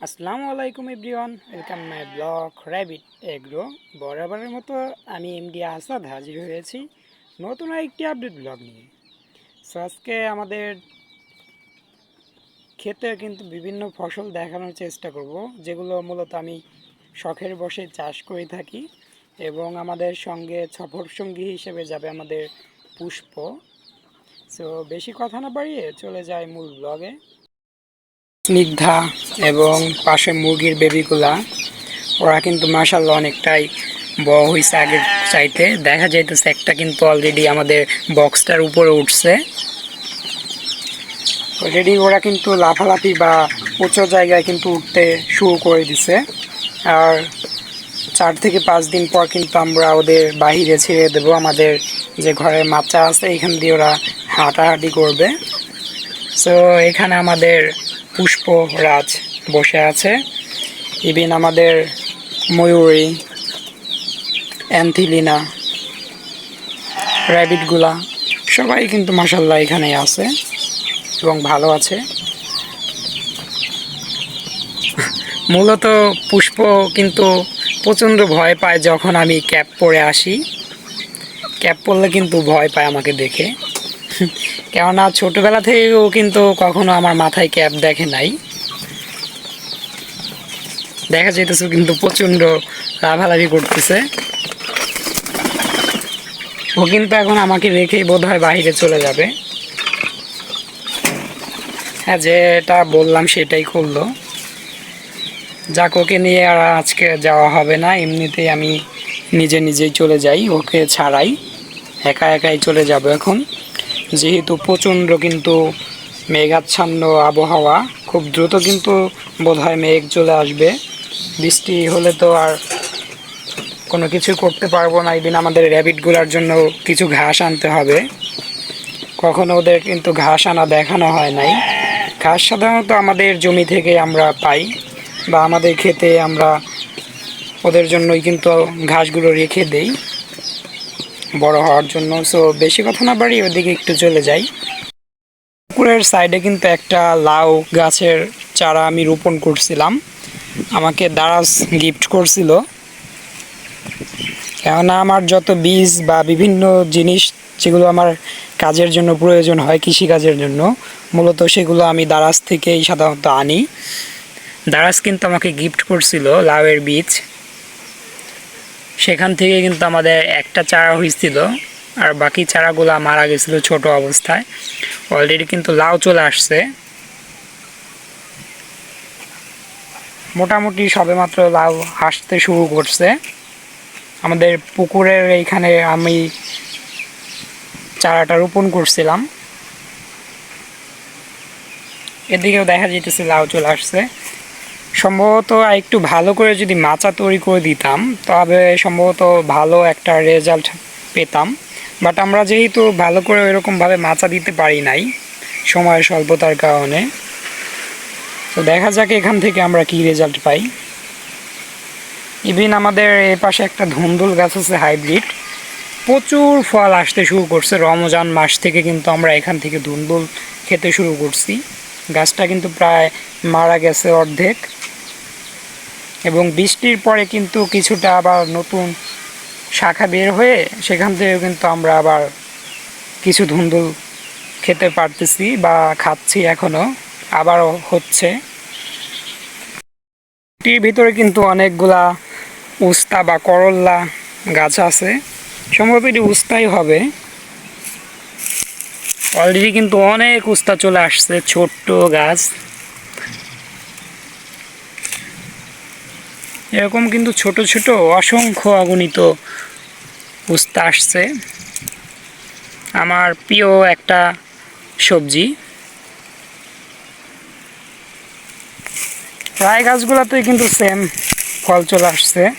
আসসালামু আলাইকুম everyone, welcome my blog rabbit agro বরাবরের মতো আমি এমডি আসাদ হাজির হয়েছি নতুন একটি আপডেট ব্লগ নিয়ে। সো আজকে আমাদের ক্ষেতে কিন্তু বিভিন্ন ফসল দেখানোর চেষ্টা করব, যেগুলো মূলত আমি শখের বসে চাষ করে থাকি এবং আমাদের সঙ্গে সফর সঙ্গী হিসেবে যাবে আমাদের পুষ্প। সো বেশি কথা না বাড়িয়ে চলে যায় মূল ব্লগে স্নিগ্ধা এবং পাশে মুরগির বেবিগুলা ওরা কিন্তু মাসাল্লাহ অনেকটাই বড় হয়েছে আগের চাইতে। দেখা যাইতেছে একটা কিন্তু অলরেডি আমাদের বক্সটার উপরে উঠছে। অলরেডি ওরা কিন্তু লাফালাফি বা উঁচু জায়গায় কিন্তু উঠতে শুরু করে দিছে। আর চার থেকে পাঁচ দিন পর কিন্তু আমরা ওদের বাহিরে ছেড়ে দেবো। আমাদের যে ঘরে মাচা আছে, এখান দিয়ে ওরা হাঁটাহাঁটি করবে। সো এখানে আমাদের পুষ্পরাজ বসে আছে। ইভিন আমাদের ময়ূরী, অ্যান্থিলিনা, র্যাবিটগুলা, সবাই কিন্তু মাসাল্লাহ এখানে আছে এবং ভালো আছে। মূলত পুষ্প কিন্তু প্রচণ্ড ভয় পায় যখন আমি ক্যাপ পরে আসি। ক্যাপ পরলে কিন্তু ভয় পায় আমাকে দেখে। কেননা ছোটবেলা থেকেও কিন্তু কখনো আমার মাথায় ক্যাপ দেখে নাই। দেখা যেতেছে কিন্তু প্রচণ্ড লাভালাভি করতেছে। ও কিন্তু এখন আমাকে রেখেই বোধ হয় বাহিরে চলে যাবে। হ্যাঁ যেটা বললাম সেটাই করল। যাক, ওকে নিয়ে আর আজকে যাওয়া হবে না। এমনিতেই আমি নিজে নিজেই চলে যাই, ওকে ছাড়াই। একা একাই চলে যাব এখন। যেহেতু প্রচণ্ড কিন্তু মেঘাচ্ছন্ন আবহাওয়া, খুব দ্রুত কিন্তু বোধহয় মেঘ চলে আসবে। বৃষ্টি হলে তো আর কোনো কিছু করতে পারব না এদিন আমাদের র্যাবিটগুলোর জন্য কিছু ঘাস আনতে হবে। কখনো ওদের কিন্তু ঘাস আনা দেখানো হয় নাই। ঘাস সাধারণত আমাদের জমি থেকে আমরা পাই বা আমাদের খেতে আমরা ওদের জন্যই কিন্তু ঘাসগুলো রেখে দেই। বড় হওয়ার জন্য। সো বেশি কথা না বাড়ি ওদিকে একটু চলে যাই। পুকুরের সাইডে কিন্তু একটা লাউ গাছের চারা আমি রোপণ করছিলাম। আমাকে দারাজ গিফট করছিল। কেননা আমার যত বীজ বা বিভিন্ন জিনিস যেগুলো আমার কাজের জন্য প্রয়োজন হয়, কৃষিকাজের জন্য, মূলত সেগুলো আমি দারাজ থেকেই সাধারণত আনি। দারাজ কিন্তু আমাকে গিফট করছিল লাউয়ের বীজ। সেখান থেকে কিন্তু আমাদের একটা চারা হয়েছিল, আর বাকি চারাগুলো মারা গেছিল ছোট অবস্থায়। অলরেডি কিন্তু লাউ চলে আসছে। মোটামুটি সবেমাত্র লাউ আসতে শুরু করছে। আমাদের পুকুরের এইখানে আমি চারাটা রোপণ করছিলাম। এদিকেও দেখা যেতেছে লাউ চলে আসছে। সম্ভবত একটু ভালো করে যদি মাচা তৈরি করে দিতাম, তবে সম্ভবত ভালো একটা রেজাল্ট পেতাম। বাট আমরা যেহেতু ভালো করে এরকমভাবে মাচা দিতে পারি নাই, সময়ের স্বল্পতার কারণে। তো দেখা যাক এখান থেকে আমরা কি রেজাল্ট পাই। ইভিন আমাদের এ পাশে একটা ধুন্দুল গাছ আছে হাইব্রিড প্রচুর ফল আসতে শুরু করছে। রমজান মাস থেকে কিন্তু আমরা এখান থেকে ধুন্দুল খেতে শুরু করছি। গাছটা কিন্তু প্রায় মারা গেছে অর্ধেক। এবং বৃষ্টির পরে কিন্তু কিছুটা আবার নতুন শাখা বের হয়ে সেখান থেকে কিন্তু আমরা আবার কিছু ধুন্দুল খেতে পারতেছি বা খাচ্ছি এখনও আবারও হচ্ছে। এটির ভিতরে কিন্তু অনেকগুলা উস্তা বা করল্লা গাছ আছে। সম্ভবত এটি উস্তাই হবে। অলরেডি কিন্তু অনেক উস্তা চলে আসছে, ছোট্ট গাছ। এরকম কিন্তু ছোট ছোট অসংখ্য অগণিত উস্তা আসছে। আমার প্রিয় একটা সবজি। প্রায় গাছগুলোতে কিন্তু সেম ফল চলে আসছে।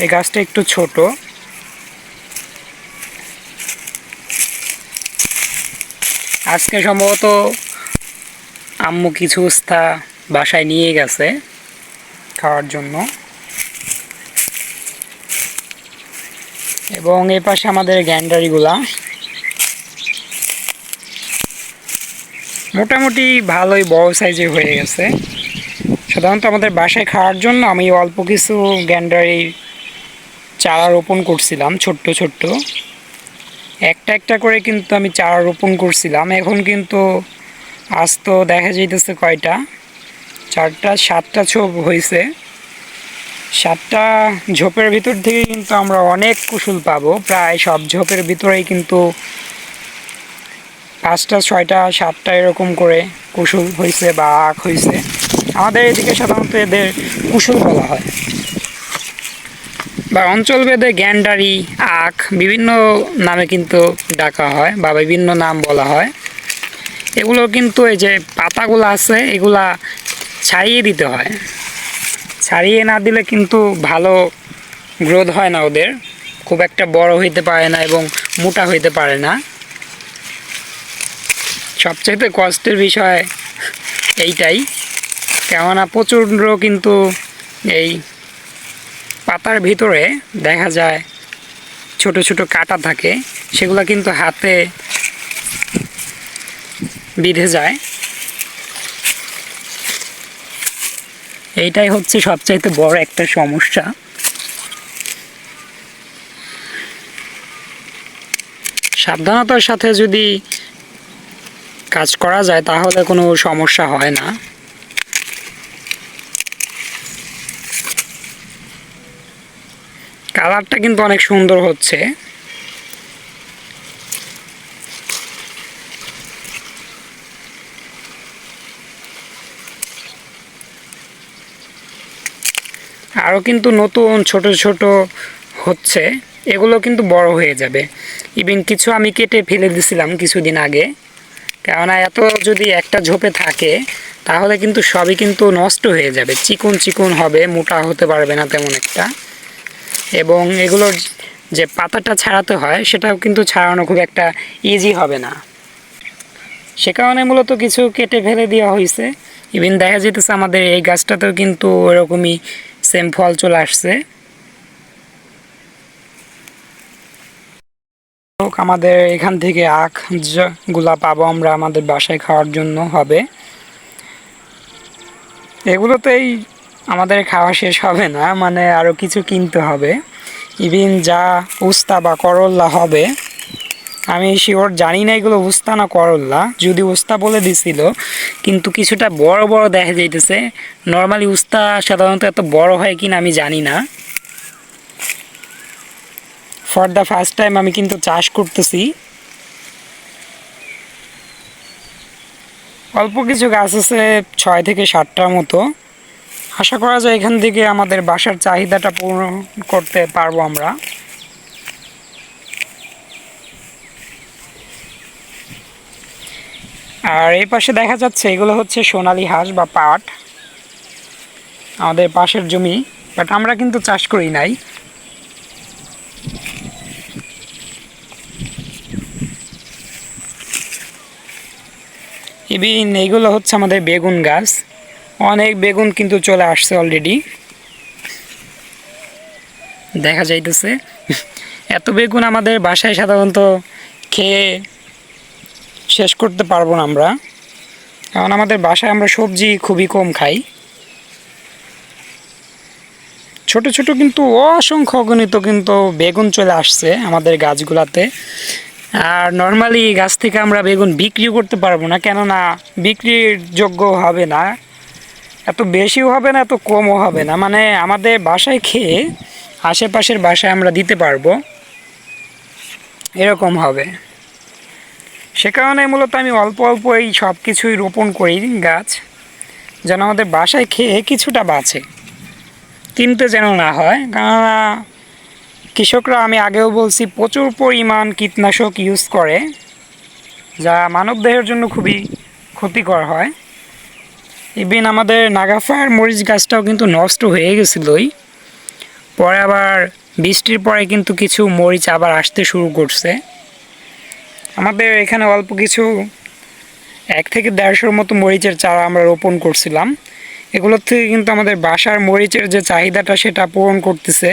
এই গাছটা একটু ছোট। আজকে সম্ভবত আম্মু কিছু উস্তা বাসায় নিয়ে গেছে খাওয়ার জন্য। এবং এই পাশে আমাদের গ্যান্ডারিগুলা। মোটামুটি ভালোই বড় সাইজের হয়ে গেছে। সাধারণত আমাদের বাসায় খাওয়ার জন্য আমি অল্প কিছু গ্যান্ডারি চারা রোপণ করছিলাম, ছোট্ট ছোট্ট। একটা একটা করে কিন্তু আমি চারা রোপণ করছিলাম। এখন কিন্তু আজ তো দেখা যাইতেছে কয়টা? চারটা, সাতটা ছোপ হয়েছে সাতটা ঝোপের ভিতর থেকে কিন্তু আমরা অনেক কুশল পাবো। প্রায় সব ঝোপের ভিতরেই কিন্তু পাঁচটা, ছয়টা, সাতটা এরকম করে কুশল হয়েছে বা আখ হয়েছে আমাদের এদিকে সাধারণত এদের কুশল বলা হয়। বা অঞ্চলভেদে গ্যান্ডারি, আখ বিভিন্ন নামে কিন্তু ডাকা হয় বা বিভিন্ন নাম বলা হয়। এগুলো কিন্তু এই যে পাতাগুলো আছে, এগুলা ছাড়িয়ে দিতে হয়। ছাড়িয়ে না দিলে কিন্তু ভালো গ্রোথ হয় না ওদের। খুব একটা বড় হইতে পারে না এবং মোটা হইতে পারে না। সবচাইতে কষ্টের বিষয় এইটাই। কেননা প্রচণ্ড কিন্তু এই পাতার ভিতরে দেখা যায় ছোট ছোট কাটা থাকে, সেগুলো কিন্তু হাতে বিঁধে যায়। এইটাই হচ্ছে সবচাইতে বড় একটা সমস্যা। সাবধানতার সাথে যদি কাজ করা যায়, তাহলে কোনো সমস্যা হয় না। কালারটা কিন্তু অনেক সুন্দর হচ্ছে। আরও কিন্তু নতুন, ছোট ছোট হচ্ছে। এগুলো কিন্তু বড় হয়ে যাবে। ইভিন কিছু আমি কেটে ফেলে দিছিলাম কিছুদিন আগে। কেননা এত যদি একটা ঝোপে থাকে, তাহলে কিন্তু সবই কিন্তু নষ্ট হয়ে যাবে। চিকন চিকন হবে, মোটা হতে পারবে না তেমন একটা। এবং এগুলোর যে পাতাটা ছাড়াতে হয়, সেটাও কিন্তু ছাড়ানো খুব একটা ইজি হবে না। সে কারণে মূলত কিছু কেটে ফেলে দেওয়া হয়েছে। ইভিন দেখা যেতেছে আমাদের এই গাছটাতেও কিন্তু ওরকমই সেম ফল চলে আসছে। আমাদের এখান থেকে আখগুলা পাবো আমরা আমাদের বাসায় খাওয়ার জন্য হবে। এগুলোতেই আমাদের খাওয়া শেষ হবে না মানে আরও কিছু কিনতে হবে। ইভিন যা উস্তা বা করল্লা হবে, আমি শিওর জানি না এগুলো উস্তা না করল্লা। যদি উস্তা বলে দিছিল, কিন্তু কিছুটা বড় বড় দেখা যাইতেছে। নর্মালি উস্তা সাধারণত এত বড় হয় কিনা আমি জানি না। ফর দ্য ফার্স্ট টাইম আমি কিন্তু চাষ করতেছি। অল্প কিছু গাছ আছে ছয় থেকে সাতটার মতো। আশা করা যায় এখান থেকে আমাদের বাসার চাহিদাটা পূরণ করতে পারব আমরা। আর এই পাশে দেখা যাচ্ছে এগুলো হচ্ছে সোনালী হাঁস বা পাট, আমাদের পাশের জমি, বাট আমরা কিন্তু চাষ করি নাই। ইভিন এইগুলো হচ্ছে আমাদের বেগুন গাছ। অনেক বেগুন কিন্তু চলে আসছে অলরেডি দেখা যাইতেছে। এত বেগুন আমাদের বাসায় সাধারণত খেয়ে শেষ করতে পারব না আমরা। কারণ আমাদের বাসায় আমরা সবজি খুবই কম খাই। ছোট ছোট কিন্তু অসংখ্য গণিত কিন্তু বেগুন চলে আসছে আমাদের গাছগুলাতে। আর নর্মালি গাছ থেকে আমরা বেগুন বিক্রিও করতে পারব না। কেননা বিক্রির যোগ্য হবে না। এত বেশিও হবে না, এত কমও হবে না। মানে আমাদের বাসায় খেয়ে আশেপাশের বাসায় আমরা দিতে পারব। এরকম হবে। সে কারণে মূলত আমি অল্প অল্প এই সব কিছুই রোপণ করি গাছ, যেন আমাদের বাসায় খেয়ে কিছুটা বাঁচে। কিনতে যেন না হয়, কেননা কৃষকরা, আমি আগেও বলছি, প্রচুর পরিমাণ কীটনাশক ইউজ করে, যা মানবদেহের জন্য খুবই ক্ষতিকর হয়। ইভিন আমাদের নাগাফায়ার মরিচ গাছটাও কিন্তু নষ্ট হয়ে গেছিলোই। পরে আবার বৃষ্টির পরে কিন্তু কিছু মরিচ আবার আসতে শুরু করছে। আমাদের এখানে অল্প কিছু এক থেকে দেড়শোর মতো মরিচের চারা আমরা রোপণ করছিলাম। এগুলোর থেকে কিন্তু আমাদের বাসার মরিচের যে চাহিদাটা সেটা পূরণ করতেছে।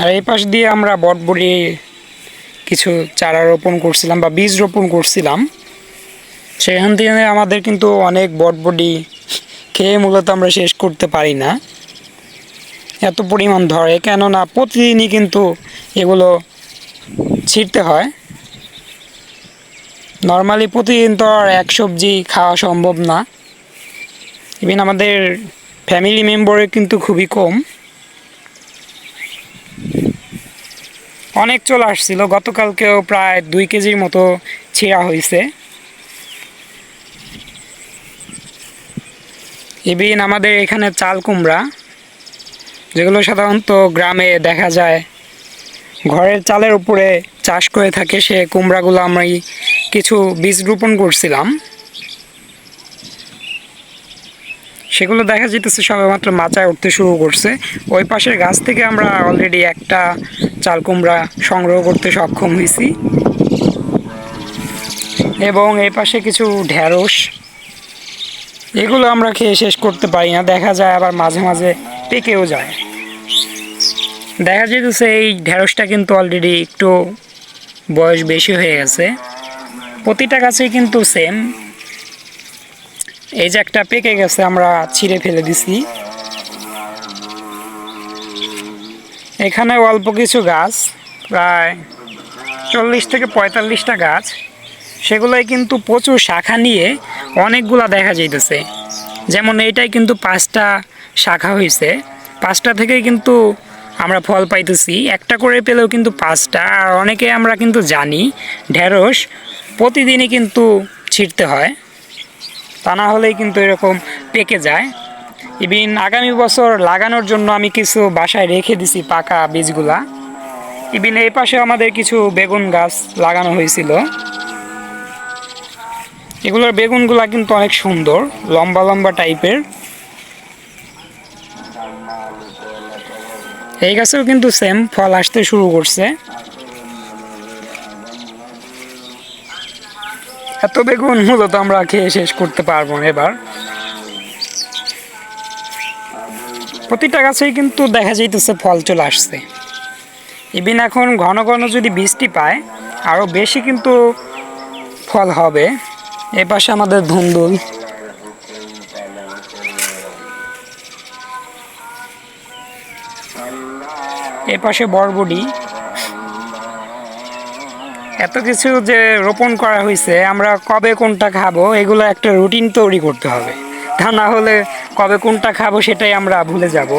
আর এই পাশ দিয়ে আমরা বটবড়ি কিছু চারা রোপণ করছিলাম বা বীজ রোপণ করছিলাম, সেখান থেকে আমাদের কিন্তু অনেক বটবডি খেয়ে মূলত আমরা শেষ করতে পারি না। এত পরিমাণ ধরে, কেননা প্রতিদিনই কিন্তু এগুলো ছিঁড়তে হয়। নর্মালি প্রতিদিন তো আর এক সবজি খাওয়া সম্ভব না। ইভেন আমাদের ফ্যামিলি মেম্বারের কিন্তু খুবই কম। অনেক চলে আসছিল, গতকালকেও প্রায় দুই কেজির মতো ছিঁড়া হয়েছে। ইভিন আমাদের এখানে চাল কুমড়া, যেগুলো সাধারণত গ্রামে দেখা যায়, ঘরের চালের উপরে চাষ করে থাকে, সে কুমড়াগুলো আমরা কিছু বীজ রোপণ করছিলাম। সেগুলো দেখা যেতেছে সবেমাত্র মাচায় উঠতে শুরু করছে। ওই পাশের গাছ থেকে আমরা অলরেডি একটা চাল কুমড়া সংগ্রহ করতে সক্ষম হয়েছি এবং এই পাশে কিছু ঢ্যাঁড়স এগুলো আমরা খেয়ে শেষ করতে পারি না, দেখা যায় আবার মাঝে মাঝে পেকেও যায়। দেখা যেতেছে এই ঢ্যাঁড়সটা কিন্তু অলরেডি একটু বয়স বেশি হয়ে গেছে। প্রতিটা গাছেই কিন্তু সেম এই যে একটা পেকে গেছে, আমরা ছিঁড়ে ফেলে দিছি। এখানে অল্প কিছু গাছ, প্রায় চল্লিশ থেকে পঁয়তাল্লিশটা গাছ। সেগুলোই কিন্তু প্রচুর শাখা নিয়ে অনেকগুলা দেখা যাইতেছে। যেমন এইটাই কিন্তু পাঁচটা শাখা হয়েছে পাঁচটা থেকে কিন্তু আমরা ফল পাইতেছি। একটা করে পেলেও কিন্তু পাঁচটা। আর অনেকে আমরা কিন্তু জানি, ঢেঁড়স প্রতিদিনই কিন্তু ছিঁড়তে হয়। তা না হলেই কিন্তু এরকম পেকে যায়। ইভিন আগামী বছর লাগানোর জন্য আমি কিছু বাসায় রেখে দিছি পাকা বীজগুলা। ইভিন এই পাশে আমাদের কিছু বেগুন গাছ লাগানো হয়েছিল। এগুলোর বেগুনগুলা কিন্তু অনেক সুন্দর, লম্বা লম্বা টাইপের। এই গাছেও কিন্তু সেম ফল আসতে শুরু করছে। এত বেগুন মূলত আমরা খেয়ে শেষ করতে পারব এবার। প্রতিটা গাছেই কিন্তু দেখা যাইতেছে ফল চলে আসছে। ইভিন এখন ঘন ঘন যদি বৃষ্টি পায় আরও বেশি কিন্তু ফল হবে। এ পাশে আমাদের ধুন্দুল। এ পাশে বরবডি এত কিছু যে রোপণ করা হয়েছে আমরা কবে কোনটা খাব, এগুলো একটা রুটিন তৈরি করতে হবে। তা না হলে কবে কোনটা খাব সেটাই আমরা ভুলে যাব।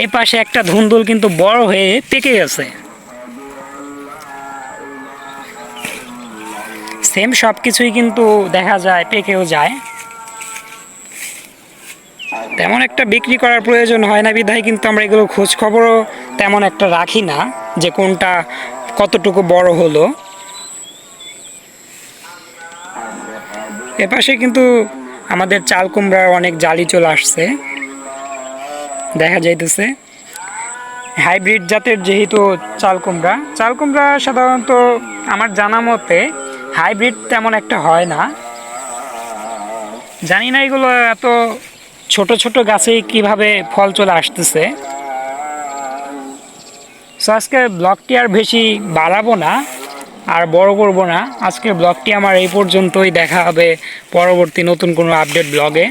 এই পাশে একটা ধুন্দুল কিন্তু বড় হয়ে পেকে গেছে। সেম সব কিছুই কিন্তু দেখা যায়, পেকেও যায়। তেমন একটা বিক্রি করার প্রয়োজন হয় না বিধায়, কিন্তু আমরা এগুলো খোঁজ খবরও তেমন একটা রাখি না যে কোনটা কতটুকু বড় হলো। এপাশে কিন্তু আমাদের চাল কুমড়ার অনেক জালি চলে আসছে। দেখা যাইতেছে। হাইব্রিড জাতের যেহেতু চাল কুমড়া চাল কুমড়া সাধারণত আমার জানা মতে হাইব্রিড তেমন একটা হয় না। জানি না এগুলো এত ছোট ছোট গাছে কীভাবে ফল চলে আসতেছে। সো আজকে ব্লগটি আর বেশি বাড়াবো না, আর বড় করব না। আজকের ব্লগটি আমার এই পর্যন্তই। দেখা হবে পরবর্তী নতুন কোনো আপডেট ব্লগে